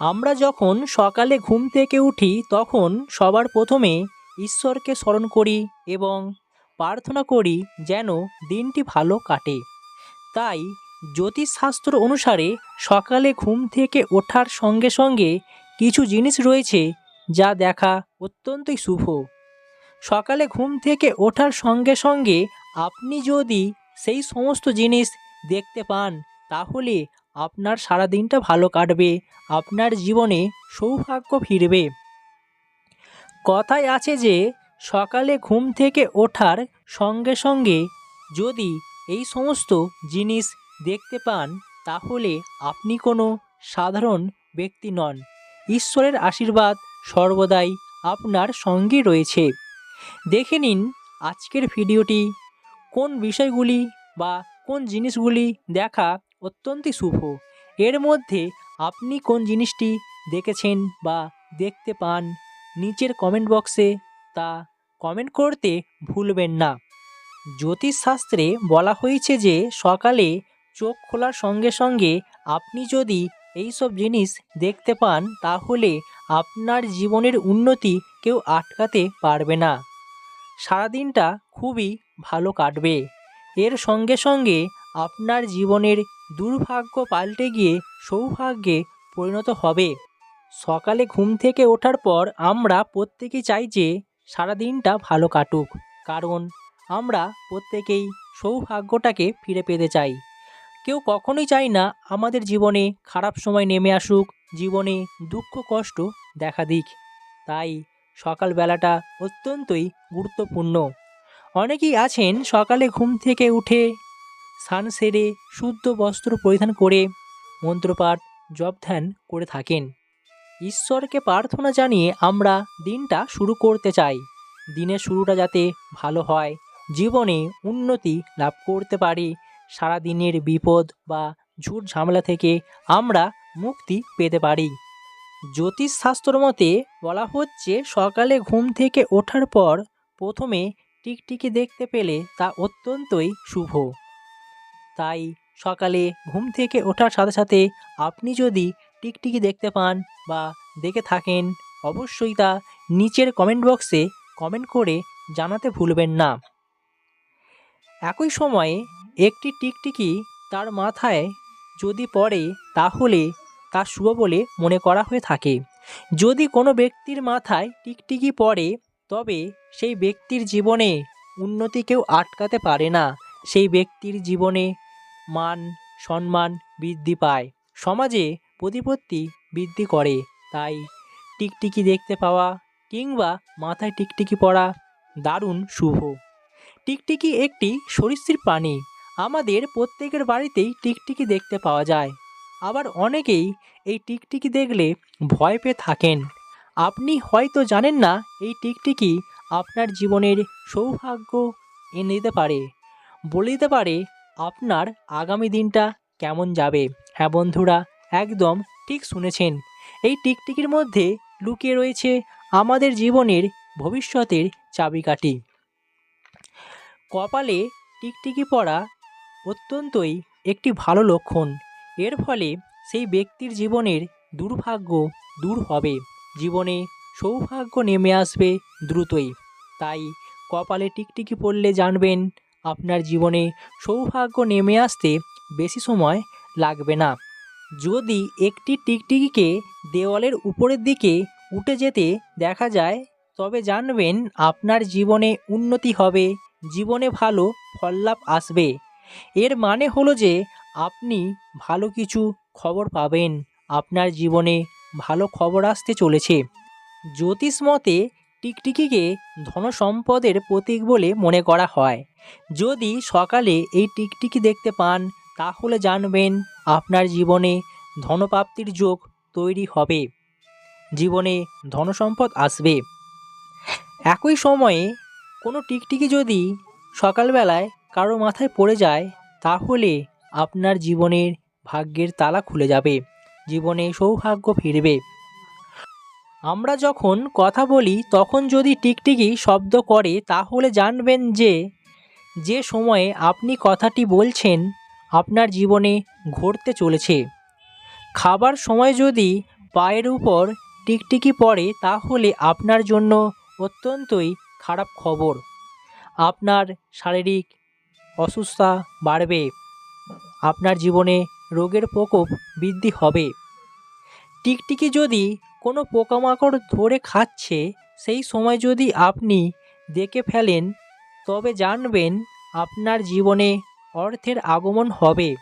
আমরা যখন সকালে ঘুম থেকে উঠি, তখন সবার প্রথমে ঈশ্বরকে স্মরণ করি এবং প্রার্থনা করি যেন দিনটি ভালো কাটে। তাই জ্যোতিষশাস্ত্র অনুসারে সকালে ঘুম থেকে ওঠার সঙ্গে সঙ্গে কিছু জিনিস রয়েছে যা দেখা অত্যন্তই শুভ। সকালে ঘুম থেকে ওঠার সঙ্গে সঙ্গে আপনি যদি সেই সমস্ত জিনিস দেখতে পান, তাহলে আপনার সারা দিনটা ভালো কাটবে, আপনার জীবনে সৌভাগ্য ফিরবে। কথায় আছে যে, সকালে ঘুম থেকে ওঠার সঙ্গে সঙ্গে যদি এই সমস্ত জিনিস দেখতে পান, তাহলে আপনি কোনো সাধারণ ব্যক্তি নন। ঈশ্বরের আশীর্বাদ সর্বদাই আপনার সঙ্গে রয়েছে। দেখে নিন আজকের ভিডিওটি, কোন বিষয়গুলি বা কোন জিনিসগুলি দেখা অত্যন্তই শুভ। এর মধ্যে আপনি কোন জিনিসটি দেখেছেন বা দেখতে পান নিচের কমেন্ট বক্সে তা কমেন্ট করতে ভুলবেন না। জ্যোতিষশাস্ত্রে বলা হয়েছে যে সকালে চোখ খোলার সঙ্গে সঙ্গে আপনি যদি এই সব জিনিস দেখতে পান তাহলে আপনার জীবনের উন্নতি কেউ আটকাতে পারবে না। সারাদিনটা খুবই ভালো কাটবে। এর সঙ্গে সঙ্গে আপনার জীবনের দুর্ভাগ্য পাল্টে গিয়ে সৌভাগ্যে পরিণত হবে। সকালে ঘুম থেকে ওঠার পর আমরা প্রত্যেকেই চাই যে সারাদিনটা ভালো কাটুক। কারণ আমরা প্রত্যেকেই সৌভাগ্যটাকে ফিরে পেতে চাই। কেউ কখনোই চাই না আমাদের জীবনে খারাপ সময় নেমে আসুক, জীবনে দুঃখ কষ্ট দেখা দিক। তাই সকালবেলাটা অত্যন্তই গুরুত্বপূর্ণ। অনেকেই আছেন সকালে ঘুম থেকে উঠে স্নান সেরে শুদ্ধ বস্ত্র পরিধান করে মন্ত্রপাঠ জপ ধ্যান করে থাকেন। ঈশ্বরকে প্রার্থনা জানিয়ে আমরা দিনটা শুরু করতে চাই। দিনের শুরুটা যাতে ভালো হয়, জীবনে উন্নতি লাভ করতে পারি। সারা দিনের বিপদ বা ঝুট ঝামেলা থেকে আমরা মুক্তি পেতে পারি। জ্যোতিষশাস্ত্র মতে বলা হচ্ছে, সকালে ঘুম থেকে ওঠার পর প্রথমে টিকটিকি দেখতে পেলে তা অত্যন্তই শুভ। তাই সকালে ঘুম থেকে ওঠার সাথে সাথে আপনি যদি টিকটিকি দেখতে পান বা দেখে থাকেন, অবশ্যই তা নিচের কমেন্ট বক্সে কমেন্ট করে জানাতে ভুলবেন না। একই সময়ে একটি টিকটিকি তার মাথায় যদি পড়ে তাহলে তা শুভ বলে মনে করা হয়ে থাকে। যদি কোনো ব্যক্তির মাথায় টিকটিকি পড়ে, তবে সেই ব্যক্তির জীবনে উন্নতি কেউ আটকাতে পারে না। সেই ব্যক্তির জীবনে মান, সম্মান বৃদ্ধি পায়। সমাজে প্রতিপত্তি বৃদ্ধি করে, তাই টিকটিকি দেখতে পাওয়া কিংবা মাথায় টিকটিকি পড়া দারুণ শুভ। টিকটিকি একটি সরীসৃপ প্রাণী। আমাদের প্রত্যেকের বাড়িতেই টিকটিকি দেখতে পাওয়া যায়। আবার অনেকেই এই টিকটিকি দেখলে ভয় পেয়ে থাকেন। আপনি হয়তো জানেন না, এই টিকটিকি আপনার জীবনের সৌভাগ্য এনে দিতে পারে। বলে দিতে পারে আপনার আগামী দিনটা কেমন যাবে? হ্যাঁ বন্ধুরা, একদম ঠিক শুনেছেন। এই টিকটিকির মধ্যে লুকিয়ে রয়েছে আমাদের জীবনের ভবিষ্যতের চাবিকাঠি। কপালে টিকটিকি পড়া অত্যন্তই একটি ভালো লক্ষণ। এর ফলে সেই ব্যক্তির জীবনের দুর্ভাগ্য দূর হবে। জীবনে সৌভাগ্য নেমে আসবে দ্রুতই। তাই কপালে টিকটিকি পড়লে জানবেন আপনার জীবনে সৌভাগ্য নেমে আসতে বেশি সময় লাগবে না। যদি একটি টিকটিকিকে দেওয়ালের উপরের দিকে উঠে যেতে দেখা যায়, তবে জানবেন আপনার জীবনে উন্নতি হবে, জীবনে ভালো ফললাভ আসবে। এর মানে হলো যে আপনি ভালো কিছু খবর পাবেন, আপনার জীবনে ভালো খবর আসতে চলেছে। জ্যোতিষ মতে টিকটিকিকে ধনসম্পদের প্রতীক বলে মনে করা হয়। যদি সকালে এই টিকটিকি দেখতে পান, তাহলে জানবেন আপনার জীবনে ধনপ্রাপ্তির যোগ তৈরি হবে। জীবনে ধনসম্পদ আসবে। একই সময়ে কোনো টিকটিকি যদি সকালবেলায় কারও মাথায় পড়ে যায়, তাহলে আপনার জীবনের ভাগ্যের তালা খুলে যাবে। জীবনে সৌভাগ্য ফিরবে। আমরা যখন কথা বলি, তখন যদি টিকটিকি শব্দ করে, তাহলে জানবেন যে যে সময়ে আপনি কথাটি বলছেন, আপনার জীবনে ঘটতে চলেছে। খাবার সময় যদি পায়ের উপর টিকটিকি পড়ে, তাহলে আপনার জন্য অত্যন্তই খারাপ খবর। আপনার শারীরিক অসুস্থতা বাড়বে, আপনার জীবনে রোগের প্রকোপ বৃদ্ধি হবে। টিকটিকি যদি কোনো পোকামাকড় ধরে খাচ্ছে, সেই সময় যদি আপনি দেখে ফেলেন, তবে জানবেন আপনার জীবনে অর্থের আগমন হবে।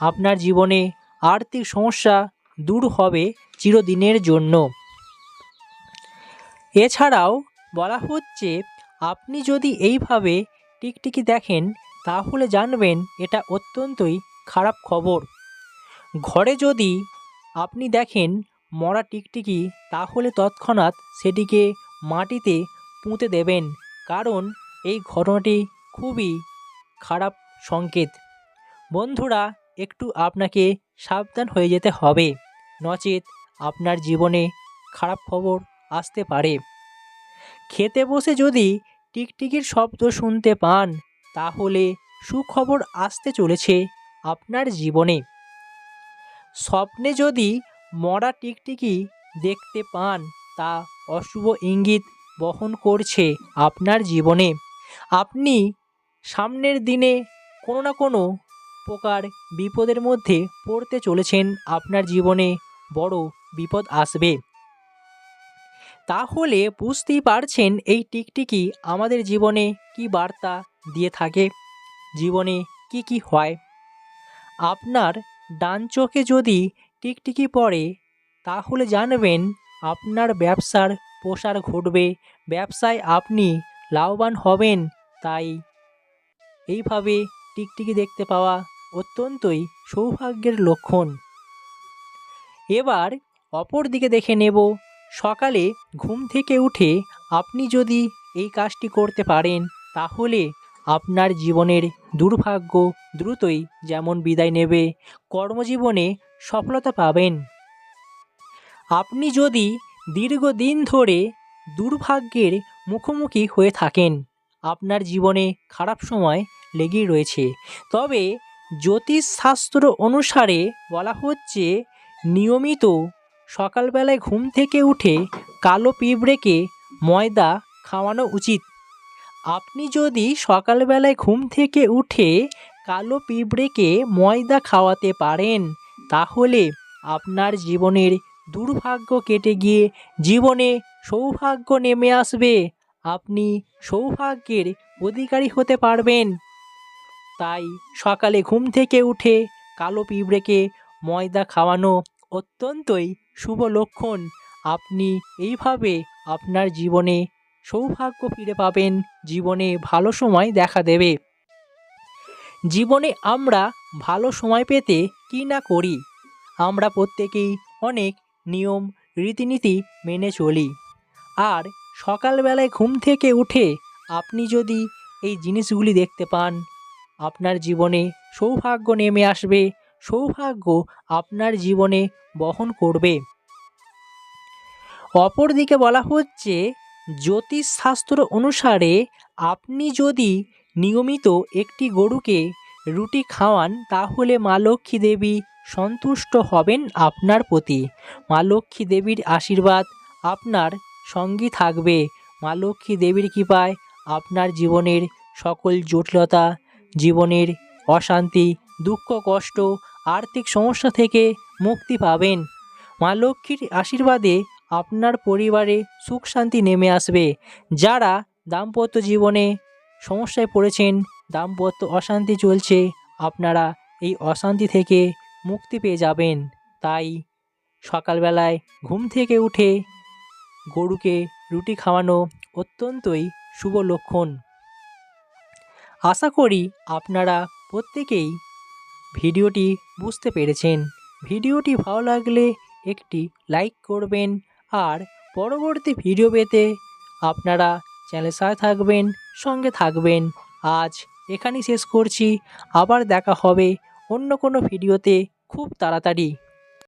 আপনার জীবনে আর্থিক সমস্যা দূর হবে চিরদিনের জন্য। এছাড়াও বলা হচ্ছে, আপনি যদি এইভাবে টিকটিকি দেখেন, তাহলে জানবেন এটা অত্যন্তই খারাপ খবর। ঘরে যদি আপনি দেখেন মরা টিকটিকি তাহলে তৎক্ষণাৎ সেটিকে মাটিতে পুঁতে দেবেন, কারণ এই ঘটনাটি খুবই খারাপ সংকেত। বন্ধুরা, একটু আপনাকে সাবধান হয়ে যেতে হবে। নচেত আপনার জীবনে খারাপ খবর আসতে পারে। খেতে বসে যদি টিকটিকির শব্দ শুনতে পান, তাহলে সুখবর আসতে চলেছে আপনার জীবনে। স্বপ্নে যদি মরা টিকটিকি দেখতে পান তা অশুভ ইঙ্গিত বহন করছে আপনার জীবনে। আপনি সামনের দিনে কোনো না কোনো প্রকার বিপদের মধ্যে পড়তে চলেছেন, আপনার জীবনে বড় বিপদ আসবে। তাহলে বুঝতেই পারছেন এই টিকটিকি আমাদের জীবনে কি বার্তা দিয়ে থাকে, জীবনে কি কি হয়। আপনার ডান চোখে যদি টিকটিকি পড়ে তাহলে জানবেন আপনার ব্যবসার প্রসার ঘটবে। ব্যবসায় আপনি লাভবান হবেন, তাই এইভাবে টিকটিকি দেখতে পাওয়া অত্যন্তই সৌভাগ্যের লক্ষণ। এবার অপর দিকে দেখে নেব। সকালে ঘুম থেকে উঠে আপনি যদি এই কাজটি করতে পারেন, তাহলে আপনার জীবনের দুর্ভাগ্য দ্রুতই যেমন বিদায় নেবে। কর্মজীবনে সফলতা পাবেন। আপনি যদি দীর্ঘদিন ধরে দুর্ভাগ্যের মুখোমুখি হয়ে থাকেন, আপনার জীবনে খারাপ সময় লেগেই রয়েছে। তবে জ্যোতিষশাস্ত্র অনুসারে বলা হচ্ছে, নিয়মিত সকালবেলায় ঘুম থেকে উঠে কালো পিঁপড়েকে ময়দা খাওয়ানো উচিত। আপনি যদি সকালবেলায় ঘুম থেকে উঠে কালো পিঁপড়েকে ময়দা খাওয়াতে পারেন তাহলে আপনার জীবনের দুর্ভাগ্য কেটে গিয়ে জীবনে সৌভাগ্য নেমে আসবে। আপনি সৌভাগ্যের অধিকারী হতে পারবেন। তাই সকালে ঘুম থেকে উঠে কালো পিঁপড়েকে ময়দা খাওয়ানো অত্যন্তই শুভ লক্ষণ। আপনি এইভাবে আপনার জীবনে সৌভাগ্য ফিরে পাবেন। জীবনে ভালো সময় দেখা দেবে। জীবনে আমরা ভালো সময় পেতে কী না করি? আমরা প্রত্যেকেই অনেক নিয়ম, রীতিনীতি মেনে চলি। আর সকালবেলায় ঘুম থেকে উঠে আপনি যদি এই জিনিসগুলি দেখতে পান, আপনার জীবনে সৌভাগ্য নেমে আসবে, সৌভাগ্য আপনার জীবনে বহন করবে। অপরদিকে বলা হচ্ছে, জ্যোতিষশাস্ত্র অনুসারে আপনি যদি নিয়মিত একটি গরুকে রুটি খাওয়ান, তাহলে মা লক্ষ্মী দেবী সন্তুষ্ট হবেন আপনার প্রতি। মা লক্ষ্মী দেবীর আশীর্বাদ আপনার সঙ্গী থাকবে। মা লক্ষ্মী দেবীর কৃপায় আপনার জীবনের সকল জটিলতা, জীবনের অশান্তি, দুঃখ, কষ্ট, আর্থিক সমস্যা থেকে মুক্তি পাবেন। মা লক্ষ্মীর আশীর্বাদে আপনার পরিবারে সুখ শান্তি নেমে আসবে। যারা দাম্পত্য জীবনে সমস্যায় পড়েছেন দাম্পত্য অশান্তি চলছে। আপনারা এই অশান্তি থেকে মুক্তি পেয়ে যাবেন। তাই সকালবেলায় ঘুম থেকে উঠে গরুকে রুটি খাওয়ানো অত্যন্তই শুভ লক্ষণ। আশা করি আপনারা প্রত্যেকেই ভিডিওটি বুঝতে পেরেছেন। ভিডিওটি ভালো লাগলে একটি লাইক করবেন আর পরবর্তী ভিডিও পেতে আপনারা চ্যানেল সাথে থাকবেন, সঙ্গে থাকবেন। আজ এখানেই শেষ করছি। আবার দেখা হবে অন্য কোনো ভিডিওতে খুব তাড়াতাড়ি।